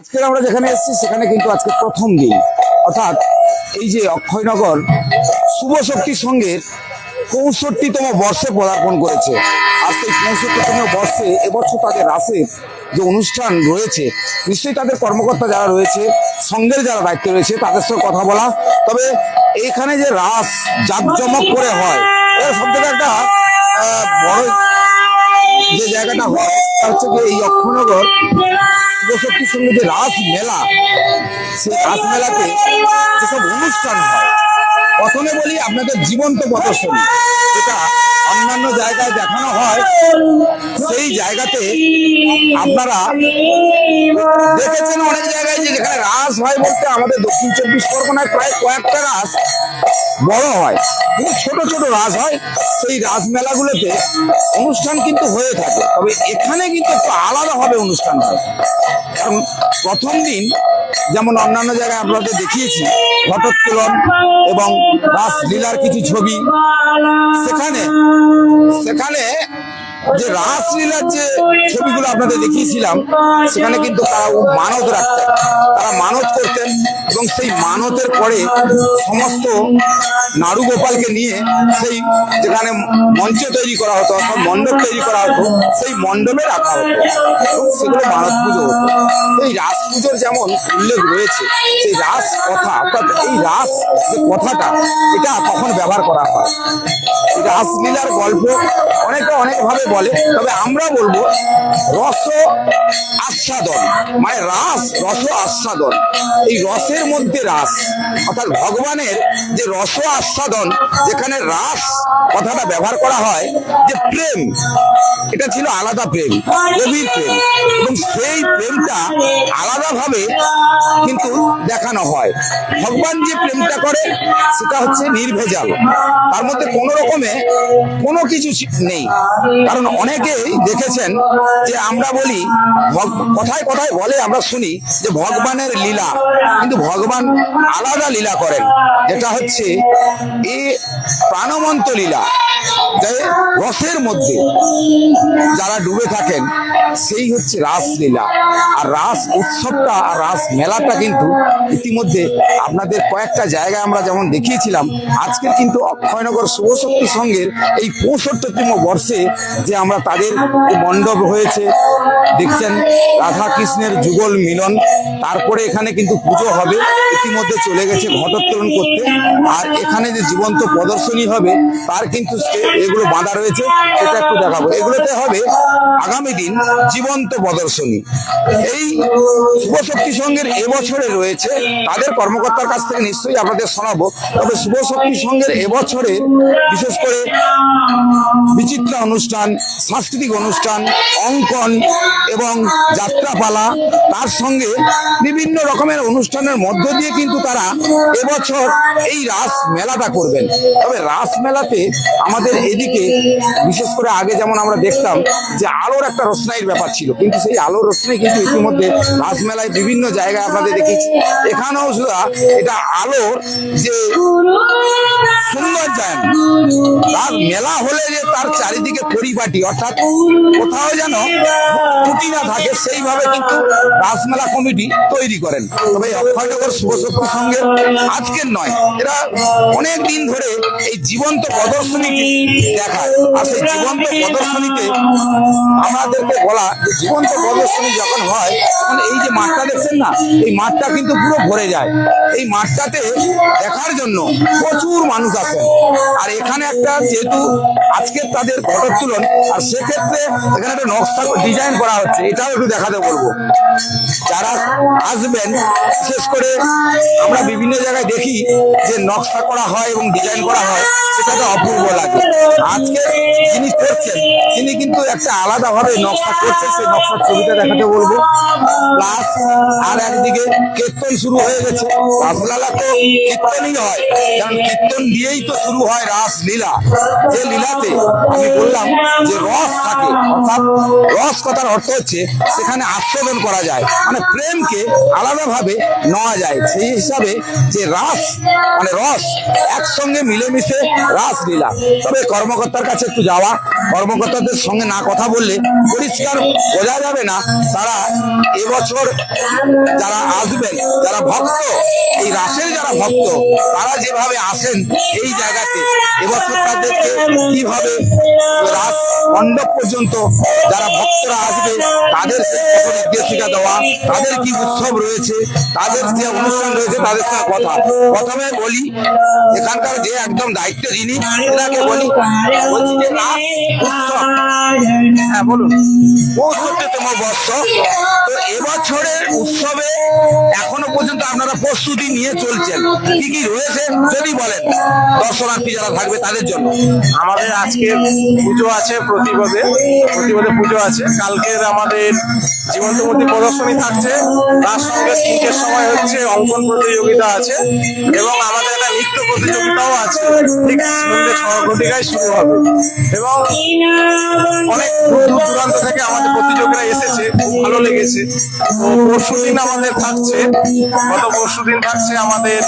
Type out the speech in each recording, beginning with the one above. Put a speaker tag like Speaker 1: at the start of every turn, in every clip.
Speaker 1: আজকে আমরা যেখানে এসেছি, সেখানে কিন্তু আজকে প্রথম দিন। অর্থাৎ এই যে অক্ষয়নগর শুভ শক্তি সঙ্গে চৌষট্টিতম বর্ষে পদার্পণ করেছে। আর সেই চৌষট্টিতম বর্ষে এবছর তাদের রাসের যে অনুষ্ঠান রয়েছে, নিশ্চয়ই তাদের কর্মকর্তা যারা রয়েছে, সঙ্গের যারা দায়িত্ব রয়েছে, তাদের সঙ্গে কথা বলা। তবে এইখানে যে রাস জাঁকজমক করে হয় এটা সব থেকে একটা বড় যে জায়গাটা হয় হচ্ছে যে এই অক্ষনগর শিবশক্তির সঙ্গে যে রাস মেলা সেই রাস মেলাতে যেসব অনুষ্ঠান হয় প্রথমে বলি আপনাদের জীবন্ত প্রদর্শনী। যেটা অন্যান্য জায়গায় দেখানো হয়, সেই জায়গাতে আপনারা দেখেছেন অনেক জায়গায় যে যেখানে রাস হয় বলতে আমাদের দক্ষিণ চব্বিশ পরগনায় প্রায় কয়েকটা রাস বড় হয়। কিন্তু ছোট ছোট রাস হয়, সেই রাস মেলাগুলোতে অনুষ্ঠান কিন্তু হয়ে থাকে। তবে এখানে কিন্তু একটু আলাদাভাবে অনুষ্ঠান হয়। কারণ প্রথম দিন যেমন অন্যান্য জায়গায় আপনাদের দেখিয়েছি ঘটোত্তোলন এবং রাস লীলার কিছু ছবি। সেখানে সেখানে যে রাসলীলার যে ছবিগুলো আপনাদের দেখিয়েছিলাম, সেখানে কিন্তু তারা মানত রাখতেন। তারা মানত করতেন এবং সেই মানতের পরে সমস্ত নাড়ু গোপালকে নিয়ে সেই যেখানে মঞ্চ তৈরি করা হতো অর্থাৎ মণ্ডপ তৈরি করা হতো, সেই মণ্ডপে রাখা হতো। এবং সেগুলো মানত পুজো হতো। এই রাস পুজোর যেমন উল্লেখ রয়েছে, সেই রাস কথা, অর্থাৎ এই রাস যে কথাটা, এটা কখন ব্যবহার করা হয়? রাসলীলার গল্প অনেকে অনেকভাবে বলে, তবে আমরা বলব রস আস্বাদন মানে রাস, রস আস্বাদন এই রসের মধ্যে রাস, অর্থাৎ ভগবানের যে রস আস্বাদন যেখানে রাস কথাটা ব্যবহার করা হয়, যে প্রেম, এটা ছিল আলাদা প্রেম, গভীর প্রেম। এবং সেই প্রেমটা আলাদাভাবে কিন্তু দেখানো হয়। ভগবান যে প্রেমটা করে, সেটা হচ্ছে নির্ভেজাল। তার মধ্যে কোনো রকমে কোনো কিছু নেই। অনেকেই দেখেছেন যে আমরা বলি কথায় কথায় বলে আমরা শুনি যে ভগবানের লীলা, কিন্তু ভগবান আলাদা লীলা করেন। যেটা হচ্ছে এ প্রাণবন্ত লীলা রসের মধ্যে যারা ডুবে থাকেন, সেই হচ্ছে রাসলীলা আর রাস উৎসবটা আর রাস মেলাটা কিন্তু ইতিমধ্যে আপনাদের কয়েকটা জায়গায় আমরা যেমন দেখিয়েছিলাম, আজকের কিন্তু অক্ষয়নগর শুভশক্তি সঙ্গের এই পঁয়ষট্টিতম বর্ষে যে আমরা তাদের মণ্ডপ হয়েছে। দেখছেন রাধা কৃষ্ণের যুগল মিলন। তারপরে এখানে কিন্তু পুজো হবে। ইতিমধ্যে চলে গেছে ঘটোত্তোলন করতে। আর এখানে যে জীবন্ত প্রদর্শনী হবে, তার কিন্তু এগুলো বাঁধা রয়েছে, সেটা একটু দেখাবো। এগুলোতে হবে আগামী দিন জীবন্ত প্রদর্শনী। এই শুভশক্তি সংঘের এবছরে রয়েছে, তাদের কর্মকর্তার কাছ থেকে নিশ্চয়ই আপনাদের শোনাবো, তবে শুভশক্তি সংঘের এবছরে বিশেষ করে বিচিত্র অনুষ্ঠান, সাংস্কৃতিক অনুষ্ঠান, অঙ্কন এবং যাত্রাপালা, তার সঙ্গে বিভিন্ন রকমের অনুষ্ঠানের মধ্য দিয়ে কিন্তু তারা এবছর এই রাস মেলাটা করবেন। তবে রাস মেলাতে আমাদের এদিকে, বিশেষ করে আগে যেমন আমরা দেখতাম যে আলোর একটা রোশনাইয়ের ব্যাপার ছিল, কিন্তু সেই আলোর রোশনাই কিন্তু ইতিমধ্যে রাসমেলায় বিভিন্ন জায়গায় আপনাদের দেখেছি এখানেও শুধু এটা আলোর যে সৌন্দর্যায়ন তার মেলা হলে যে তার চারিদিকে পরিপাটি, অর্থাৎ কোথাও যেন ত্রুটি না থাকে, সেইভাবে কিন্তু রাসমেলা কমিটি তৈরি করেন। তবে অক্ষয়নগর শুভশক্তি সঙ্গে আজকের নয়, এরা অনেক দিন ধরে এই জীবন্ত প্রদর্শনী দেখায়। আর সেই জীবন্ত প্রদর্শনীতে আমাদেরকে বলা, যে জীবন্ত প্রদর্শনী যখন হয়, তখন এই যে মাঠটা দেখছেন না, এই মাঠটা কিন্তু পুরো ভরে যায়। এই মাঠটাতে দেখার জন্য প্রচুর মানুষ আসেন। আর এখানে একটা যেহেতু আজকে তাদের ঘটোত্তোলন আর সেক্ষেত্রে এখানে একটা নকশা ডিজাইন করা হচ্ছে, এটাও একটু দেখাতে বলব। যারা আসবেন, বিশেষ করে আমরা বিভিন্ন জায়গায় দেখি যে নকশা করা হয় এবং ডিজাইন করা হয় সেটাকে অপূর্ব লাগে। আজকে যিনি করছেন, তিনি কিন্তু একটা আলাদা ভাবে নকশা করছেন, সেই নকশার ছবিটা দেখাতে বলব। প্লাস আর একদিকে কীর্তন শুরু হয়ে গেছে। রাসমেলা তো কীর্তনই হয়, কারণ কীর্তন দিয়েই তো শুরু হয় রাস লীলা যে আমি বললাম যে রস থাকে অর্থাৎ রস কথার অর্থ হচ্ছে সেখানে আস্বাদন করা যায়। মানে প্রেমকে আলাদাভাবে নেওয়া যায়। সেই হিসাবে যে রাস মানে রস, একসঙ্গে মিলেমিশে রাস লীলা। তবে কর্মকর্তার কাছে একটু যাওয়া। কর্মকর্তাদের সঙ্গে না কথা বললে পরিষ্কার বোঝা যাবে না তারা এবছর যারা আসবেন, যারা ভক্ত, এই রাসের যারা ভক্ত, তারা যেভাবে আসেন এই জায়গাতে, এবছর তাদেরকে কীভাবে রাস মণ্ডপ পর্যন্ত যারা ভক্তরা আসবে, তাদের নির্দেশিকা দেওয়া, তাদের কি উৎসব রয়েছে, তাদের যে অনুষ্ঠান রয়েছে, তাদের সঙ্গে কথা। প্রথমে বলি, এখানকার যে একদম দায়িত্ব যিনি এনাকে বলি হ্যাঁ বলুন। পঁয়ষট্টিতম বর্ষ। তো এবছরের উৎসবে এখনও পর্যন্ত আপনারা প্রস্তুতি নিয়ে চলছেন। কি কি রয়েছে, যদি বলেন। দর্শনার্থী যারা থাকবে, তাদের জন্য।
Speaker 2: আমাদের আজকে পুজো আছে প্রতিপদে প্রতিপদে পুজো আছে। কালকের আমাদের জীবন্ত মূর্তি প্রদর্শনী থাকছে। তার সঙ্গে তিনটের সময় হচ্ছে অঙ্কন প্রতিযোগিতা আছে এবং আমাদের একটা নৃত্য প্রতিযোগিতাও আছে। ঠিক সন্ধ্যে ছ শুরু হবে। এবং অনেক দূর দূর দূরান্ত থেকে আমাদের প্রতিযোগীরা এসেছে, খুব ভালো লেগেছে। পরশু দিন আমাদের থাকছে, গত পরশু দিন থাকছে আমাদের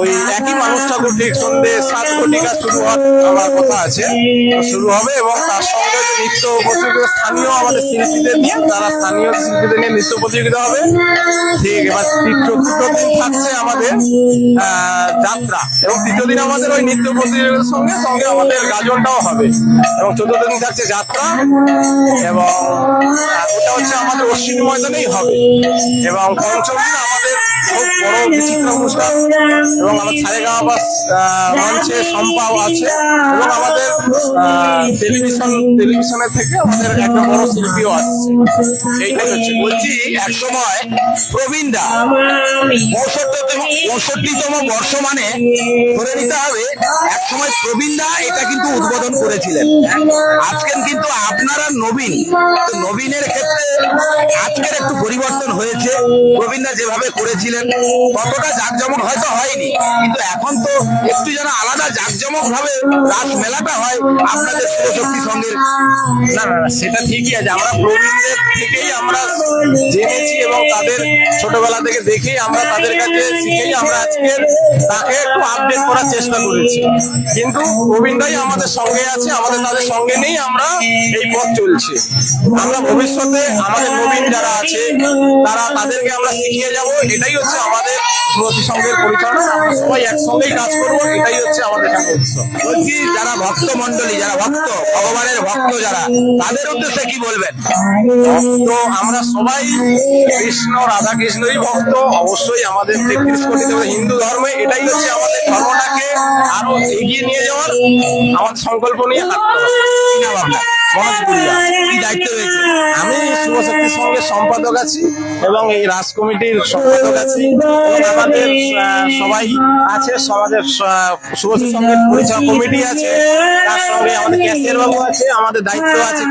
Speaker 2: ওই একই মানুষটা ঠিক সন্ধ্যে সাত ঘটিকা শুরু হওয়ার আমার কথা আছে। শুরু হবে এবং তার সঙ্গে নৃত্য প্রতিযোগিতা স্থানীয় আমাদের শিল্পীদের নিয়ে, তারা স্থানীয় শিল্পীদের নিয়ে নৃত্য প্রতিযোগিতা হবে। ঠিক, এবার তৃতীয় দিন থাকছে আমাদের যাত্রা। এবং তৃতীয় দিন আমাদের ওই নৃত্য প্রতিযোগিতার সঙ্গে সঙ্গে আমাদের গাজনটাও হবে। এবং চতুর্থ দিন থাকছে যাত্রা। এবং ওটা হচ্ছে আমাদের অশ্বিনী ময়দানেই হবে। এবং পঞ্চম দিন আমাদের
Speaker 1: পঁয়ষট্টিতম বর্ষ মানে ধরে নিতে হবে এক সময় প্রবীণদা এটা কিন্তু উদ্বোধন করেছিলেন। আজকের কিন্তু আপনারা নবীন, নবীনের ক্ষেত্রে আজকের একটু পরিবর্তন হয়েছে। প্রবীণদা যেভাবে করেছিলেন ততটা জাঁকজমক হয়তো হয়নি। কিন্তু এখন তো একটু যেন আলাদা জাঁকজমক ভাবে রাস মেলাটা হয় আপনাদের শিবশক্তি সঙ্গের।
Speaker 2: না না না, সেটা ঠিকই আছে। আমরা প্রবীণদের থেকেই আমরা জেনেছি এবং তাদের ছোটবেলা থেকে দেখেই আমরা তাদের কাছে শিখেই আমরা আজকে তাকে একটু আপডেট করার চেষ্টা করেছি। কিন্তু প্রবীণরাই আমাদের সঙ্গে আছে আমাদের তাদের সঙ্গে নেই আমরা এই পথ চলছে। আমরা ভবিষ্যতে আমাদের নবীন যারা আছে তারা তাদেরকে আমরা শিখিয়ে যাব এটাই হচ্ছে আমাদের প্রতি সঙ্গের পরিচালনা। আমরা সবাই একসঙ্গেই কাজ করব, এটাই হচ্ছে আমাদের একটা উৎসব
Speaker 1: বলছি, যারা ভক্ত মন্ডলী যারা ভক্ত, ভগবানের ভক্ত যারা, তাদের উদ্দেশ্যে কি বলবেন?
Speaker 2: তো আমরা সবাই কৃষ্ণ রাধা কৃষ্ণই ভক্ত, অবশ্যই আমাদের হিন্দু ধর্মে এটাই হচ্ছে আমাদের ধর্মটাকে আরও এগিয়ে নিয়ে যাওয়ার আমাদের সংকল্প নিয়ে হাঁটতে হবে
Speaker 1: দায়িত্ব রয়েছে?
Speaker 2: আমি শুভশক্তির সঙ্গে সম্পাদক আছি এবং এই রাজ কমিটির সম্পাদক আমাদের সবাই আছে, সমাজের শুভশক্তির সঙ্গে পরিচয় কমিটি আছে। তার সঙ্গে আমাদের ক্যাশিয়ার আছে, আমাদের দায়িত্ব আছে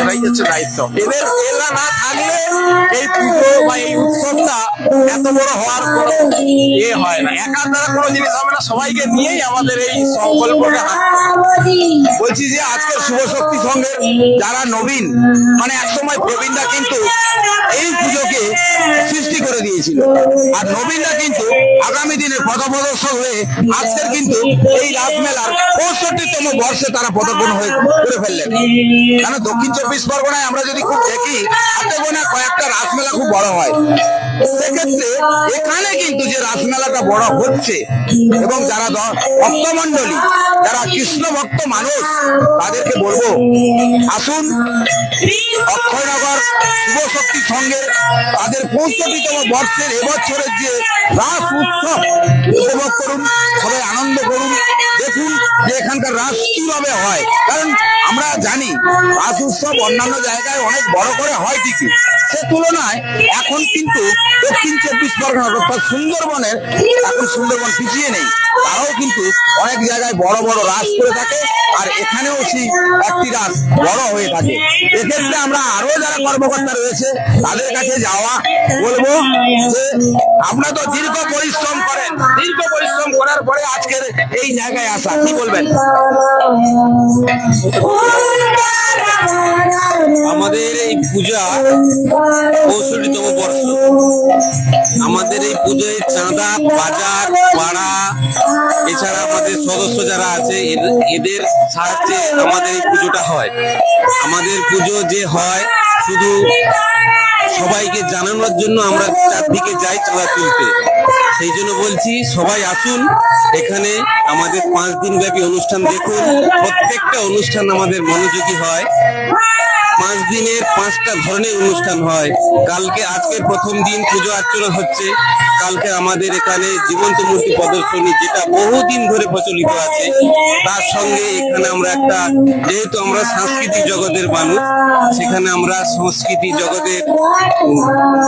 Speaker 2: এটাই হচ্ছে দায়িত্ব। এদের না থাকলে এই এই উৎসবটা এত বড় হওয়ার কোনো ইয়ে হয় না। একার দ্বারা কোনো জিনিস হবে না। সবাইকে নিয়েই আমাদের এই হবে।
Speaker 1: বলছি যে আজকের শুভ শক্তি সঙ্গে যারা নবীন মানে একসময় প্রবীণরা কিন্তু এই পুজোকে সৃষ্টি করে দিয়েছিল। আর নবীনরা কিন্তু আগামী দিনে পথপ্রদর্শক হয়ে আজকের কিন্তু এই রাসমেলার পঁয়ষট্টিতম বর্ষে তারা পদার্পণ হয়ে করে ফেললেন। কারণ দক্ষিণ চব্বিশ পরগনায় আমরা যদি খুব দেখি হাতে গোনা কয়েকটা রাসমেলা খুব বড় হয়, সেক্ষেত্রে এখানে কিন্তু যে রাসমেলাটা বড় হচ্ছে এবং যারা ভক্তমণ্ডলী, যারা কৃষ্ণ ভক্ত মানুষ, তাদেরকে বলব, আসুন, অক্ষয়নগর শক্তি সঙ্গে তাদের পঁয়ষট্টিতম বর্ষের এবছরের যে রাস উপভোগ করুন, সবাই আনন্দ করুন। দেখুন যে এখানকার রাস কীভাবে হয়। কারণ আমরা জানি রাস উৎসব অন্যান্য জায়গায় অনেক বড় করে হয় ঠিকই। সে তুলনায় এখন কিন্তু দক্ষিণ চব্বিশ পরগনা অর্থাৎ সুন্দরবনের এখন সুন্দরবন পিছিয়ে নেই। তারাও কিন্তু অনেক জায়গায় বড় বড় রাস করে থাকে আর এখানেও সেই একটি রাস বড় হয়ে থাকে। এক্ষেত্রে আমরা আরও যারা কর্মকর্তা রয়েছে, তাদের কাছে যাওয়া বলব যে আপনারা তো দীর্ঘ পরিশ্রম করেন। দীর্ঘ পরিশ্রম করার পরে আজকের এই জায়গায় আসা, কি বলবেন?
Speaker 3: আমাদের এই পূজা পঁয়ষট্টিতম বর্ষ। আমাদের এই পুজোয় চাঁদা, বাজার, পাড়া, এছাড়া আমাদের সদস্য যারা আছে এদের সাহায্যে আমাদের এই পুজোটা হয়। আমাদের পুজো যে হয়, শুধু সবাইকে জানানোর জন্য আমরা চারদিকে যাই চাঁদা তুলতে। সেই জন্য বলছি, সবাই আসুন, এখানে আমাদের পাঁচ দিন ব্যাপী অনুষ্ঠান দেখুন। প্রত্যেকটা অনুষ্ঠান আমাদের মনোযোগী হয়। পাঁচ দিনের পাঁচটা ধরনের অনুষ্ঠান হয়। কালকে আজকের প্রথম দিন পুজো অর্চনা হচ্ছে। কালকে আমাদের এখানে জীবন্ত মূর্তি প্রদর্শনী, যেটা বহুদিন ধরে প্রচলিত আছে। তার সঙ্গে এখানে আমরা একটা, যেহেতু আমরা সাংস্কৃতিক জগতের মানুষ, সেখানে আমরা সংস্কৃতি জগতের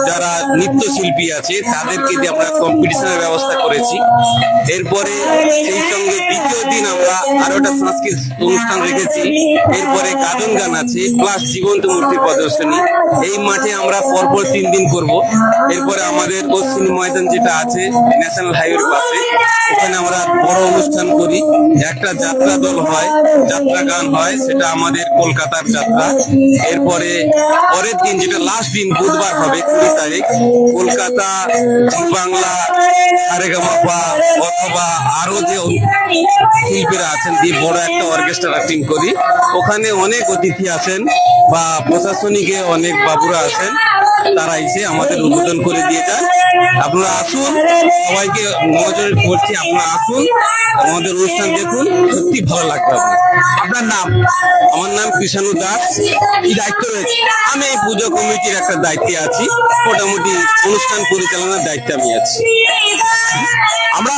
Speaker 3: যারা নৃত্যশিল্পী আছে, তাদেরকে দিয়ে আমরা কম্পিটিশনের ব্যবস্থা করেছি। এরপরে সেই সঙ্গে দ্বিতীয় দিন আমরা আরও একটা সাংস্কৃতিক অনুষ্ঠান রেখেছি। এরপরে গাজন গান আছে প্লাস জীবন্ত মূর্তি প্রদর্শনী। এই মাঠে আমরা পরপর তিন দিন করব। এরপরে আমাদের পশ্চিম ময়দান যেটা আছে ন্যাশনাল হাইওয়ের পাশে, ওখানে আমরা বড় অনুষ্ঠান করি। একটা যাত্রা দল হয়, যাত্রা গান হয়, সেটা আমাদের কলকাতার যাত্রা। এরপরে পরের দিন, যেটা লাস্ট দিন বুধবার হবে কুড়ি তারিখ। কলকাতা বাংলা সারেগামাপা অথবা আরও যে শিল্পীরা আছেন দিয়ে বড় একটা অর্কেস্ট্রা টিম করি। ওখানে অনেক অতিথি আছেন বা প্রশাসনিকে অনেক বাবুরা আছেন তারা এসে আমাদের উদ্বোধন করে দিয়ে যান আপনারা আসুন, সবাইকে মনোযোগ করছি আপনারা আসুন, আমাদের অনুষ্ঠান দেখুন, সত্যি ভালো লাগবে আপনার
Speaker 1: নাম?
Speaker 3: আমার নাম কৃষাণু দাস।
Speaker 1: কি দায়িত্ব রয়েছে?
Speaker 3: আমি এই পুজো কমিটির একটা দায়িত্বে আছি। মোটামুটি অনুষ্ঠান পরিচালনার দায়িত্বে আমি আছি।
Speaker 1: আমরা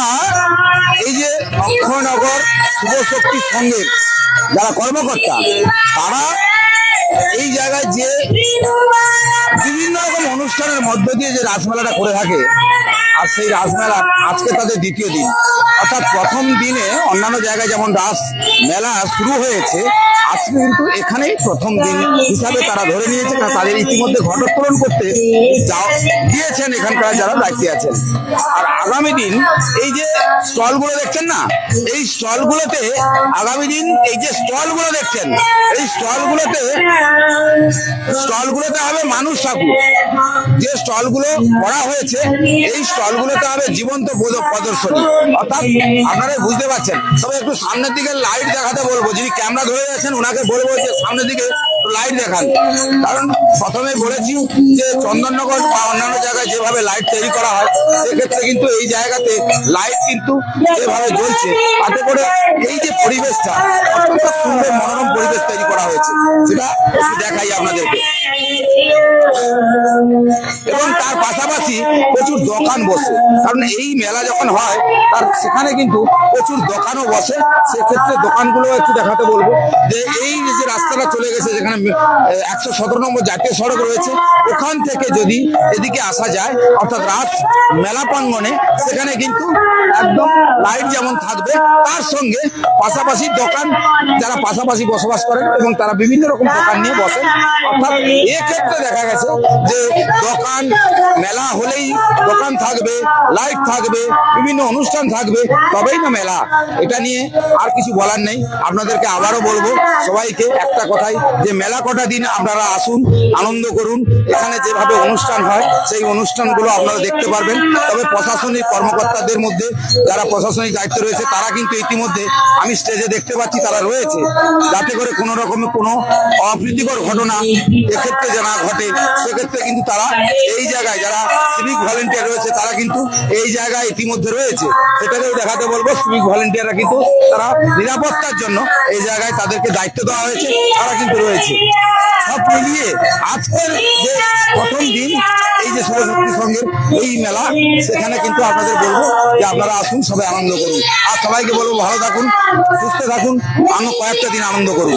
Speaker 1: এই যে অক্ষয়নগর শুভ শক্তি সংঘের যারা কর্মকর্তা, তারা এই জায়গায় যে বিভিন্ন রকম অনুষ্ঠানের মধ্য দিয়ে যে রাসমেলাটা করে থাকে, আর সেই রাসমেলা আজকে তাদের দ্বিতীয় দিন। অর্থাৎ প্রথম দিনে অন্যান্য জায়গায় যেমন রাস, মেলা শুরু হয়েছে, আজকে কিন্তু এখানেই প্রথম দিন হিসাবে তারা ধরে নিয়েছে, কারণ তাদের ইতিমধ্যে ঘটোত্তোলন করতে দিয়েছেন এখানকার যারা দায়িত্বে আছেন। আর আগামী দিন এই যে স্টলগুলো দেখছেন না, এই স্টলগুলোতে আগামী দিন এই যে স্টলগুলো দেখছেন, এই স্টলগুলোতে স্টলগুলোতে হবে মানুষ ঠাকুর। যে স্টলগুলো করা হয়েছে, এই স্টলগুলোতে হবে জীবন্ত প্রদর্শনী। অর্থাৎ আপনারা বুঝতে পারছেন। তবে একটু সামনের দিকে লাইট দেখাতে বলব। যিনি ক্যামেরা ধরে যাচ্ছেন ওনাকে বলব যে সামনের দিকে লাইট দেখান। কারণ প্রথমে বলেছি যে চন্দননগর বা অন্যান্য জায়গায় যেভাবে লাইট তৈরি করা হয়, সেক্ষেত্রে কিন্তু এই জায়গাতে লাইট কিন্তু যেভাবে জ্বলছে, তাতে করে এই যে পরিবেশটা, অত্যন্ত সুন্দর মনোরম পরিবেশ তৈরি করা হয়েছে। সেটা দেখাই আপনাদেরকে। এবং তার পাশাপাশি প্রচুর দোকান বসে। কারণ এই মেলা যখন হয়, তার সেখানে কিন্তু প্রচুর দোকানও বসে। সেক্ষেত্রে দোকানগুলো একটু দেখাতে বলব যে, এই যে রাস্তাটা চলে গেছে, যেখানে একশো সতেরো নম্বর জাতীয় সড়ক রয়েছে, ওখান থেকে যদি এদিকে আসা যায়, অর্থাৎ রাত মেলা প্রাঙ্গনে সেখানে কিন্তু একদম লাইট যেমন থাকবে, তার সঙ্গে পাশাপাশি দোকান, যারা পাশাপাশি বসবাস করেন এবং তারা বিভিন্ন রকম দোকান নিয়ে বসেন। অর্থাৎ এক্ষেত্রে দেখা গেছে যে দোকান, মেলা হলেই দোকান থাকবে লাইট থাকবে, বিভিন্ন অনুষ্ঠান থাকবে, তবেই না মেলা। এটা নিয়ে আর কিছু বলার নেই। আপনাদেরকে আবারও বলব, সবাইকে একটা কথাই, যে মেলা কটা দিন আপনারা আসুন, আনন্দ করুন। এখানে যেভাবে অনুষ্ঠান হয়, সেই অনুষ্ঠানগুলো আপনারা দেখতে পারবেন। তবে প্রশাসনিক কর্মকর্তাদের মধ্যে যারা প্রশাসনিক দায়িত্ব রয়েছে, তারা কিন্তু ইতিমধ্যে আমি স্টেজে দেখতে পাচ্ছি তারা রয়েছে। যাতে করে কোনো রকমের কোনো অপ্রীতিকর ঘটনা এক্ষেত্রে যে না ঘটে, সেক্ষেত্রে কিন্তু তারা এই জায়গায় যারা সিভিক ভলেন্টিয়ার রয়েছে, তারা কিন্তু এই জায়গায় ইতিমধ্যে রয়েছে। সেটাকেও দেখাতে বলব সিভিক ভলেন্টিয়াররা কিন্তু তারা নিরাপত্তার জন্য এই জায়গায় তাদেরকে দায়িত্ব দেওয়া হয়েছে, তারা কিন্তু রয়েছে। সব মিলিয়ে আজকের যে প্রথম দিন, এই যে সরস্বতী সঙ্গে এই মেলা, সেখানে কিন্তু আপনাদের বলব যে আপনারা আসুন, সবাই আনন্দ করুন। আর সবাইকে বলব, ভালো থাকুন, সুস্থ থাকুন, আরও কয়েকটা দিন আনন্দ করুন।